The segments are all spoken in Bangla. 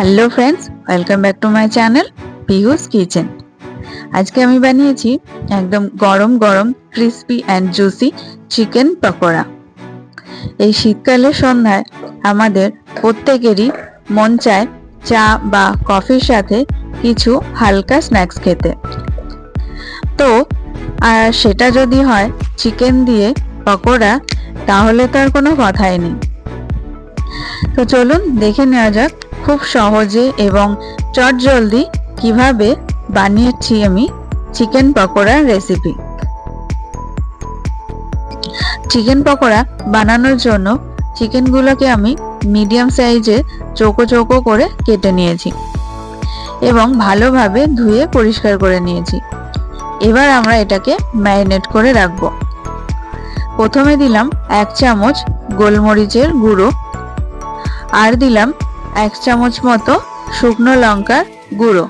Hello friends welcome back to my channel Pihu's kitchen আজকে আমি বানিয়েছি একদম গরম গরম crispy and juicy chicken pakora. এই শীতকালের সন্ধ্যায় আমাদের প্রত্যেকেরই মন চায় চা বা কফির সাথে কিছু হালকা স্ন্যাক্স খেতে। তো, আর সেটা যদি হয় চিকেন দিয়ে পকোড়া, তাহলে তো আর কোনো কথাই নেই। তো চলুন দেখে নেওয়া যাক খুব সহজে এবং চটজলদি কীভাবে বানিয়েছি আমি চিকেন পকোড়ার রেসিপি চিকেন পকোড়া বানানোর জন্য চিকেনগুলোকে আমি মিডিয়াম সাইজে চৌকো চৌকো করে কেটে নিয়েছি এবং ভালোভাবে ধুয়ে পরিষ্কার করে নিয়েছি। এবার আমরা এটাকে ম্যারিনেট করে রাখব। প্রথমে দিলাম এক চামচ গোলমরিচের গুঁড়ো। আর দিলাম এক চামচ মতো শুকনো লঙ্কার গুঁড়ো।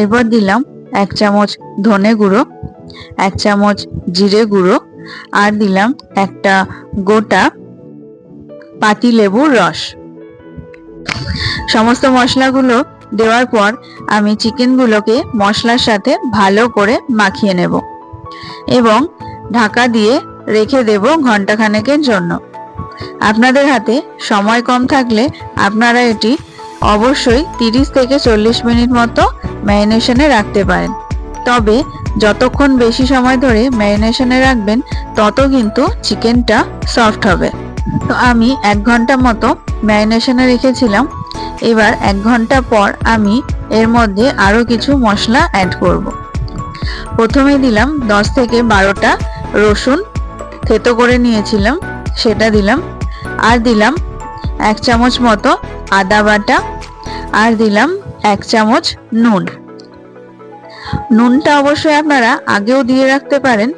এরপর দিলাম এক চামচ ধনে গুঁড়ো, এক চামচ জিরে গুঁড়ো আর দিলাম একটা গোটা পাতি লেবুর রস। সমস্ত মশলাগুলো দেওয়ার পর আমি চিকেনগুলোকে মশলার সাথে ভালো করে মাখিয়ে নেব এবং ঢাকা দিয়ে রেখে দেব ঘন্টাখানেকের জন্য। আপনাদের হাতে সময় কম থাকলে আপনারা এটি অবশ্যই তিরিশ থেকে চল্লিশ মিনিট মতো ম্যারিনেশনে রাখতে পারেন। তবে যতক্ষণ বেশি সময় ধরে ম্যারিনেশনে রাখবেন, তত কিন্তু চিকেনটা সফট হবে। তো আমি এক ঘণ্টা মতো ম্যারিনেশনে রেখেছিলাম। এবার এক ঘণ্টা পর আমি এর মধ্যে আরও কিছু মশলা অ্যাড করব। প্রথমে দিলাম দশ থেকে বারোটা রসুন, থেতো করে নিয়েছিলাম, সেটা দিলাম আর দিলাম এক চামচ মতো আদা বাটা, আর দিলাম এক চামচ নুন। নুনটা অবশ্যই আপনারা আগেও দিয়ে রাখতে পারেন,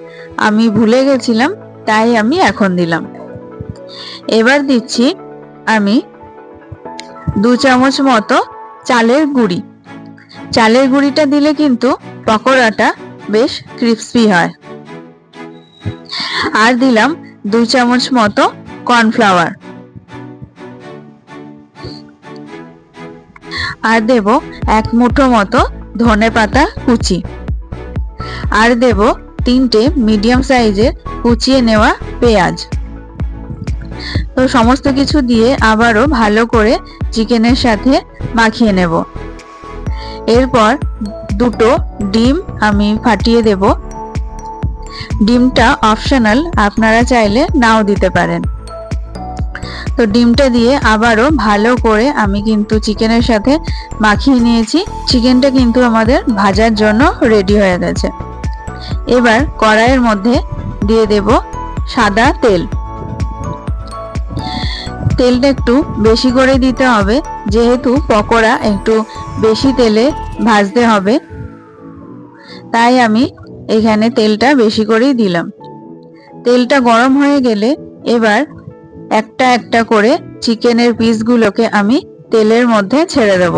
আমি ভুলে গেছিলাম, তাই আমি এখন দিলাম। এবার দিচ্ছি আমি দু চামচ মতো চালের গুঁড়ি। চালের গুঁড়িটা দিলে কিন্তু পকোড়াটা বেশ ক্রিস্পি হয়। আর দিলাম দু চামচ মতো কর্নফ্লাওয়ার। আর দেব এক মুঠো মতো ধনে পাতা কুচি। আর দেব তিনটে মিডিয়াম সাইজের কুচিয়ে নেওয়া পেঁয়াজ। তো সমস্ত কিছু দিয়ে আবারও ভালো করে চিকেনের সাথে মাখিয়ে নেব। এরপর দুটো ডিম আমি ফাটিয়ে দেব। ডিমটা অপশনাল, আপনারা চাইলে নাও দিতে পারেন। তো ডিমটা দিয়ে আবারও ভালো করে আমি কিন্তু চিকেনের সাথে মাখিয়ে নিয়েছি। চিকেনটা কিন্তু আমাদের ভাজার জন্য রেডি হয়ে গেছে। এবার কড়াইয়ের মধ্যে দিয়ে দেব সাদা তেল। তেলটা একটু বেশি করে দিতে হবে, যেহেতু পকোড়া একটু বেশি তেলে ভাজতে হবে। তাই আমি এখানে তেলটা বেশি করেই দিলাম। তেলটা গরম হয়ে গেলে এবার একটা একটা করে চিকেনের পিসগুলোকে আমি তেলের মধ্যে ছেড়ে দেব।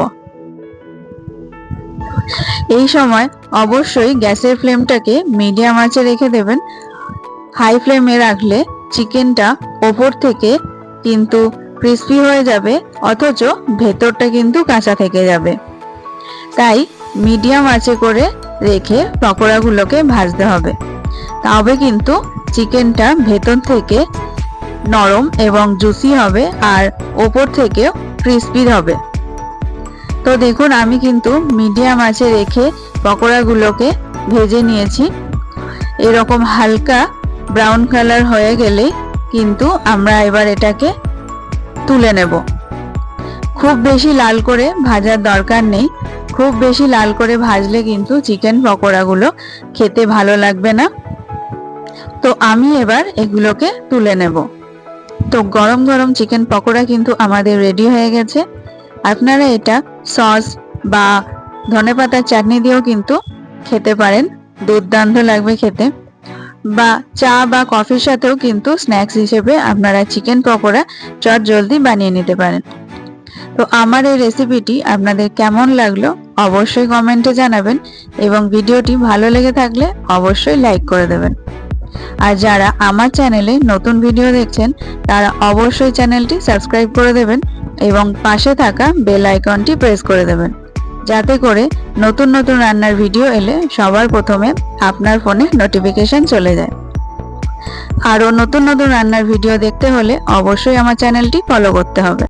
এই সময় অবশ্যই গ্যাসের ফ্লেমটাকে মিডিয়াম আঁচে রেখে দেবেন। হাই ফ্লেমে রাখলে চিকেনটা ওপর থেকে কিন্তু ক্রিস্পি হয়ে যাবে, অথচ ভেতরটা কিন্তু কাঁচা থেকে যাবে। তাই মিডিয়াম আঁচে করে রেখে পকোড়াগুলোকে ভাজতে হবে। তবে কিন্তু চিকেনটা ভেতর থেকে নরম এবং জুসি হবে আর ওপর থেকেও ক্রিস্পি হবে। তো দেখুন, আমি কিন্তু মিডিয়াম আঁচে রেখে পকোড়াগুলোকে ভেজে নিয়েছি। এরকম হালকা ব্রাউন কালার হয়ে গেলে কিন্তু আমরা এবার এটাকে তুলে নেব। খুব বেশি লাল করে ভাজার দরকার নেই। খুব বেশি লাল করে ভাজলে কিন্তু চিকেন পকোড়াগুলো খেতে ভালো লাগবে না। তো আমি এবার এগুলোকে তুলে নেব। তো গরম গরম চিকেন পকোড়া কিন্তু আমাদের রেডি হয়ে গেছে। আপনারা এটা সস বা ধনেপাতার চাটনি দিয়েও কিন্তু খেতে পারেন। দুর্দান্ত লাগবে খেতে। বা চা বা কফির সাথেও কিন্তু স্ন্যাক্স হিসেবে আপনারা চিকেন পকোড়া চট জলদি বানিয়ে নিতে পারেন। তো আমার এই রেসিপিটি আপনাদের কেমন লাগল অবশ্যই কমেন্টে জানাবেন এবং ভিডিওটি ভালো লেগে থাকলে অবশ্যই লাইক করে দেবেন। আর যারা আমার চ্যানেলে নতুন ভিডিও দেখছেন, তারা অবশ্যই চ্যানেলটি সাবস্ক্রাইব করে দেবেন এবং পাশে থাকা বেল আইকনটি প্রেস করে দেবেন। যাতে করে নতুন নতুন রান্নার ভিডিও এলে সবার প্রথমে আপনার ফোনে নোটিফিকেশন চলে যায়। আরও নতুন নতুন রান্নার ভিডিও দেখতে হলে অবশ্যই আমার চ্যানেলটি ফলো করতে হবে।